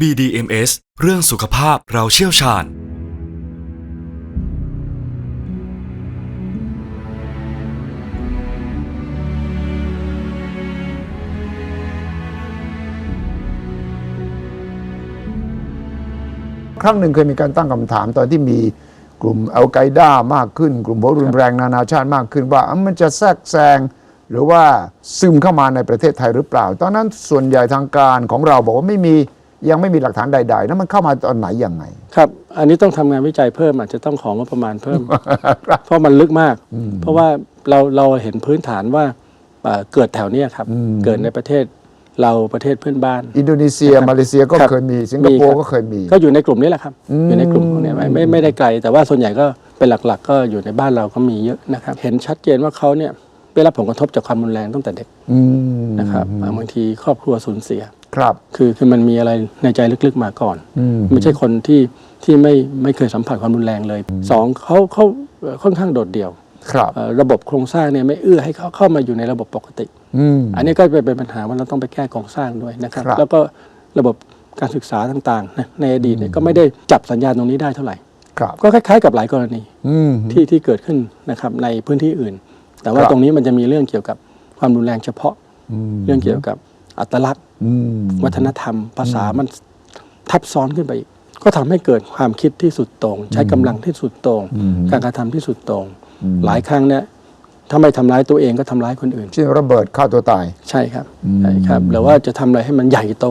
BDMS เรื่องสุขภาพเราเชี่ยวชาญ ครั้งหนึ่งเคยมีการตั้งคำถามตอนที่มีกลุ่มอัลไกด้ามากขึ้น กลุ่มผู้รุนแรงนานาชาติมากขึ้นว่าอะมันจะแทรกแซง หรือว่าซึมเข้ามาในประเทศไทยหรือเปล่า ตอนนั้นส่วนใหญ่ทางการของเราบอกว่าไม่มี ยังไม่มีหลักฐานใดๆแล้วมันเข้ามาตอนไหนยังไง ครับ อันนี้ต้องทำงานวิจัยเพิ่มอาจจะต้องของงบประมาณเพิ่ม เพราะมันลึกมาก เพราะว่าเราเราเห็นพื้นฐานว่าเอ่อเกิดแถวเนี้ยครับเกิดในประเทศเราประเทศเพื่อนบ้าน อินโดนีเซียนะครับมาเลเซียก็ครับเคยมี สิงคโปมีครัร์บก็เคยมี ก็อยู่ในกลุ่มนี้แหละครับ อืม อยู่ในกลุ่มพวกเนี้ยไม่ไม่ไม่ได้ไกล แต่ว่าส่วนใหญ่ก็เป็นหลักๆ ก็อยู่ในบ้านเราก็มีเยอะนะครับ เห็นชัดเจนว่าเขาเนี่ยได้รับผลกระทบจากความรุนแรงตั้งแต่เด็กอืมนะครับบางทีครอบครัวสูญเสีย ครับ คือคือมันมีอะไรในใจลึกๆมาก่อน อืม ไม่ใช่คนที่ที่ไม่ไม่เคยสัมผัสความรุนแรงเลยสองเขาเขาเอ่อค่อนข้างโดดเดี่ยวครับ เอ่อระบบโครงสร้างเนี่ยไม่เอื้อให้เขาเข้ามาอยู่ในระบบปกติ อืม อันนี้ก็เป็นเป็นปัญหาว่าเราต้องไปแก้โครงสร้างด้วยนะครับ ครับ แล้วก็ระบบการศึกษาต่างๆนะในอดีตเนี่ยก็ไม่ได้จับสัญญาณตรงนี้ได้เท่าไหร่ ครับ ก็คล้ายๆ กับหลายกรณีอืม ที่ที่เกิดขึ้นนะครับในพื้นที่อื่น แต่ว่าครับ ตรงนี้มันจะมีเรื่องเกี่ยวกับความรุนแรงเฉพาะ อืม เรื่องเกี่ยวกับ อัตลักษณ์อืมวัฒนธรรม ภาษามันทับซ้อนขึ้นไปอีก ก็ทำให้เกิดความคิดที่สุดโต่งใช้กำลังที่สุดโต่งการกระทำที่สุดโต่งหลายครั้งเนี่ยถ้าไม่ทำร้ายตัวเองก็ทำร้ายคนอื่นเช่นระเบิดฆ่าตัวตาย ใช่ครับใช่ครับหรือว่าจะทำอะไรให้มันใหญ่โต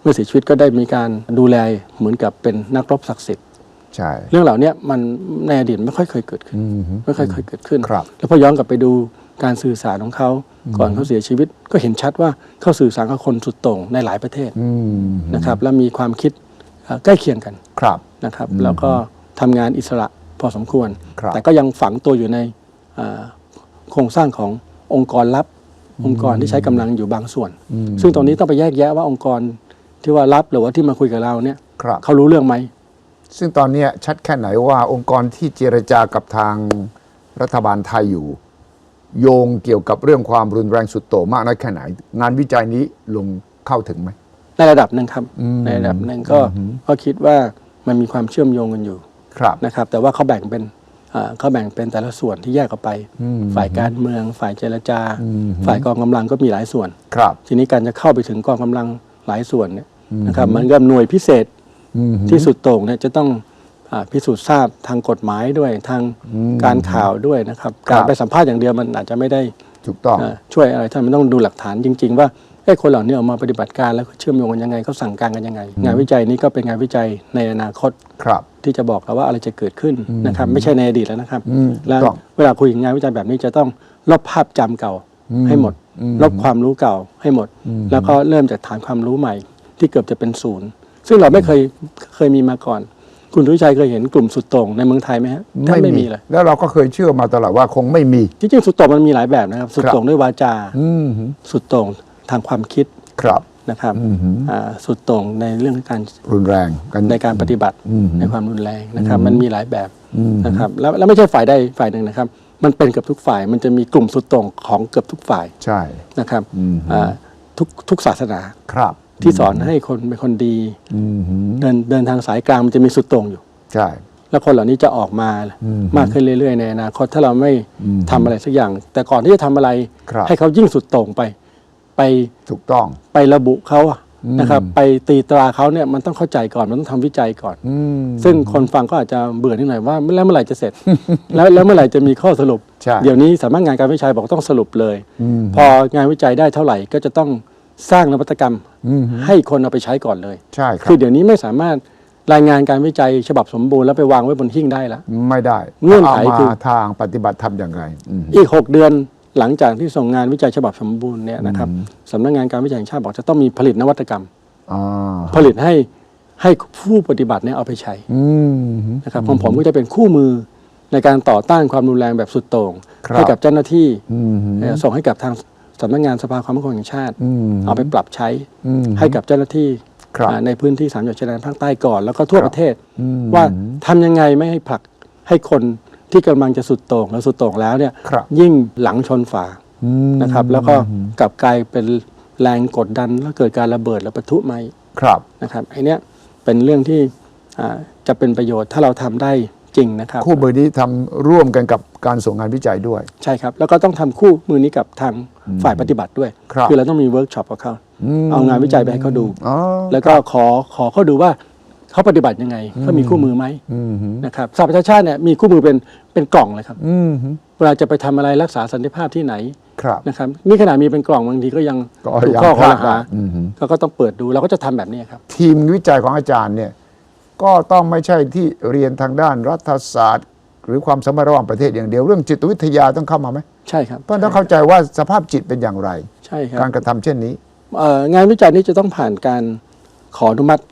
เมื่อเสียชีวิตก็ได้มีการดูแลเหมือนกับเป็นนักรบศักดิ์สิทธิ์ใช่เรื่องเหล่านี้มันในอดีตไม่ค่อยเคยเกิดขึ้นอืมไม่ค่อยเคยเกิดขึ้นครับแล้วพอย้อนกลับไปดู การสื่อสารของเขาก่อนเขาเสียชีวิต ก็เห็นชัดว่าเขาสื่อสารกับคนสุดโต่งในหลายประเทศอืมนะครับ และมีความคิดเอ่อใกล้เคียงกันครับนะครับ แล้วก็ทำงานอิสระพอสมควรครับแต่ก็ยังฝังตัวอยู่ในเอ่อโครงสร้างขององค์กรลับ องค์กรที่ใช้กำลังอยู่บางส่วน ซึ่งตรงนี้ต้องไปแยกแยะว่าองค์กรที่ว่ารับหรือว่าที่มาคุยกับเราเนี่ยครับเขารู้เรื่องไหมซึ่งตอนเนี้ยชัดแค่ไหนว่าองค์กรที่เจรจากับทางรัฐบาลไทยอยู่ โยงเกี่ยวกับเรื่องความรุนแรงสุดโต่งมากน้อยแค่ไหน งานวิจัยนี้ลงเข้าถึงไหม ในระดับหนึ่งครับในระดับหนึ่งก็ก็คิดว่ามันมีความเชื่อมโยงกันอยู่ครับ นะครับ แต่ว่าเขาแบ่งเป็นอ่าเขาแบ่งเป็นแต่ละส่วนที่แยกออกไปฝ่ายการเมือง ฝ่ายเจรจาฝ่ายกองกำลังก็มีหลายส่วน ครับ ทีนี้การจะเข้าไปถึงกองกำลังหลายส่วนเนี่ยนะครับมันก็หน่วยพิเศษอืม ที่สุดโต่งเนี่ยจะต้องอา พิสูจน์ทราบทางกฎหมายด้วยทางการข่าวด้วยนะครับครับการไปสัมภาษณ์อย่างเดียวมันอาจจะไม่ได้ถูกต้องอ่าช่วยอะไรท่านมันต้องดูหลักฐานจริง ๆ ว่าไอ้คนเหล่านี้ออกมาปฏิบัติการแล้วเชื่อมโยงกันยังไงเขาสั่งการกันยังไง งานวิจัยนี้ก็เป็นงานวิจัยในอนาคตครับที่จะบอกเราว่าอะไรจะเกิดขึ้นนะครับ ไม่ใช่ในอดีตแล้วนะครับอืมแล้วถูกต้องเวลาคุยงานวิจัยแบบนี้จะต้องลบภาพจำเก่าให้หมด ลบความรู้เก่าให้หมด แล้วก็เริ่มจากฐานความรู้ใหม่ ที่เกือบจะเป็นศูนย์ ซึ่งเราไม่เคยเคยมีมาก่อน คุณทุชัยเคยเห็นกลุ่มสุดโต่งในเมืองไทยไหมฮะแทบไม่มีเลย แล้วเราก็เคยเชื่อมาตลอดว่าคงไม่มี จริงๆ สุดโต่งมันมีหลายแบบนะครับ สุดโต่งด้วยวาจาอืมสุดโต่งทางความคิดครับนะครับอ่าสุดโต่งในเรื่องการรุนแรงกันในการปฏิบัติอืมในความรุนแรงนะครับ มันมีหลายแบบนะครับแล้วแล้วไม่ใช่ฝ่ายใดฝ่ายหนึ่งนะครับ มันเป็นเกือบทุกฝ่าย มันจะมีกลุ่มสุดโต่งของเกือบทุกฝ่ายใช่นะครับอ่าทุกทุกศาสนาครับ ที่สอนให้คนเป็นคนดีอืมเดินเดินทางสายกลางมันจะมีสุดโต่งอยู่ ใช่ แล้วคนเหล่านี้จะออกมามากขึ้นเรื่อย ๆ ในอนาคตถ้าเราไม่ทำอะไรสักอย่าง แต่ก่อนที่จะทำอะไรครับให้เขายิ่งสุดโต่งไป ไปถูกต้อง ไประบุเขาอะนะครับ ไปตีตราเขาเนี่ยมันต้องเข้าใจก่อนมันต้องทำวิจัยก่อนอืมซึ่งคนฟังก็อาจจะเบื่อนิดหน่อยว่าแล้วเมื่อไหร่จะเสร็จ แล้วแล้วเมื่อไหร่จะมีข้อสรุปใช่เดี๋ยวนี้สำนักงานการวิจัยบอกต้องสรุปเลย พองานวิจัยได้เท่าไหร่ก็จะต้อง สร้างนวัตกรรมให้คนเอาไปใช้ก่อนเลย ใช่ครัคือบเดี๋ยวนี้ไม่สามารถรายงานการวิจัยฉบับสมบูรณ์แล้วไปวางไว้บนหิ้งได้แล้วไม่ได้เงื่อนไขามาคือทางปฏิบัติทำอย่างไรอืมอีก 6 เดือนหลังจากที่ส่งงานวิจัยฉบับสมบูรณ์เนี่ยนะครับสำนักงานการวิจัยแห่งชาติบอกจะต้องมีผลิตนวัตกรรมอ่าผลิตให้ให้ผู้ปฏิบัติเนี่ยเอาไปใช้อืมนะครับของผมก็จะเป็นคู่มือในการต่อต้านความรุนแรงแบบสุดโต่งครับให้กับเจ้าหน้าที่อืมเอ่อส่งให้กับทาง สำนักงานสภาความมั่นคงแห่งชาติอืมเอาไปปรับใช้อืมให้กับเจ้าหน้าที่ครับอ่าในพื้นที่สามจังหวัดชายแดนภาคใต้ก่อน แล้วก็ทั่วครับประเทศอืมว่าทำยังไงไม่ให้ผลักให้คนที่กำลังจะสุดโต่งแล้วสุดโต่งแล้วเนี่ยครับยิ่งหลังชนฝาอืมนะครับ แล้วก็กลับกลายเป็นแรงกดดันแล้วเกิดการระเบิดและปะทุไหมครับนะครับไอเนี้ยเป็นเรื่องที่อ่าจะเป็นประโยชน์ถ้าเราทำได้จริงนะครับคู่มือนี้ทำร่วมกันกับการส่งงานวิจัยด้วย ใช่ครับ แล้วก็ต้องทำคู่มือนี้กับทาง ฝ่ายปฏิบัติด้วยครับอเราต้องมีเวิร์กช็อปกับเขามเอางานวิจัยไปให้เขาดู อ๋อ แล้วก็ขอขอเขาดูว่าเขาปฏิบัติยังไงเขามีคู่มือไหมอืมฮึนะครับสหประชาชาติเนี่ยมีคู่มือเป็นเป็นกล่องเลยครับอืมฮึเวลาจะไปทำอะไรรักษาสันติภาพที่ไหนครับ นะครับนี่ขนาดมีเป็นกล่องบางทีก็ยังก็ถูกยังข้อพข้อลาดหาอืมฮึ เขาก็ต้องเปิดดูเราก็จะทำแบบนี้ครับ ทีมวิจัยของอาจารย์เนี่ยก็ต้องไม่ใช่ที่เรียนทางด้านรัฐศาสตร์ หรือความสัมพันธ์ระหว่างประเทศอย่างเดียว เรื่องจิตวิทยาต้องเข้ามาไหมใช่ครับเพราะต้องเข้าใจว่าสภาพจิตเป็นอย่างไร ใช่ครับ การกระทำเช่นนี้เอ่องานวิจัยนี้จะต้องผ่านการขออนุมัติ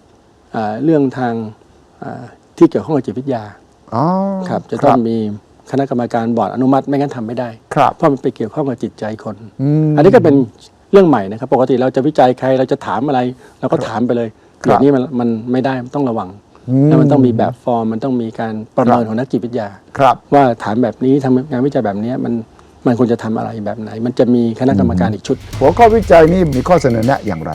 อ่าเรื่องทางอ่าที่เกี่ยวข้องกับจิตวิทยาอ๋อครับจะต้องมีคณะกรรมการบอร์ดอนุมัติไม่งั้นทำไม่ได้ ครับเพราะมันไปเกี่ยวข้องกับจิตใจคนอืมอันนี้ก็เป็นเรื่องใหม่นะครับ ปกติเราจะวิจัยใครเราจะถามอะไรเราก็ถามไปเลยครับอย่างนี้มันมันไม่ได้มันต้องระวังอืม แล้วมันต้องมีแบบฟอร์ม มันต้องมีการประเมินของนักจิตวิทยา ครับ ว่าถามแบบนี้ทำงานวิจัยแบบนี้มันมันควรจะทำอะไรแบบไหน มันจะมีคณะกรรมการอีกชุด หัวข้อวิจัยนี้มีข้อเสนอแนะอย่างไร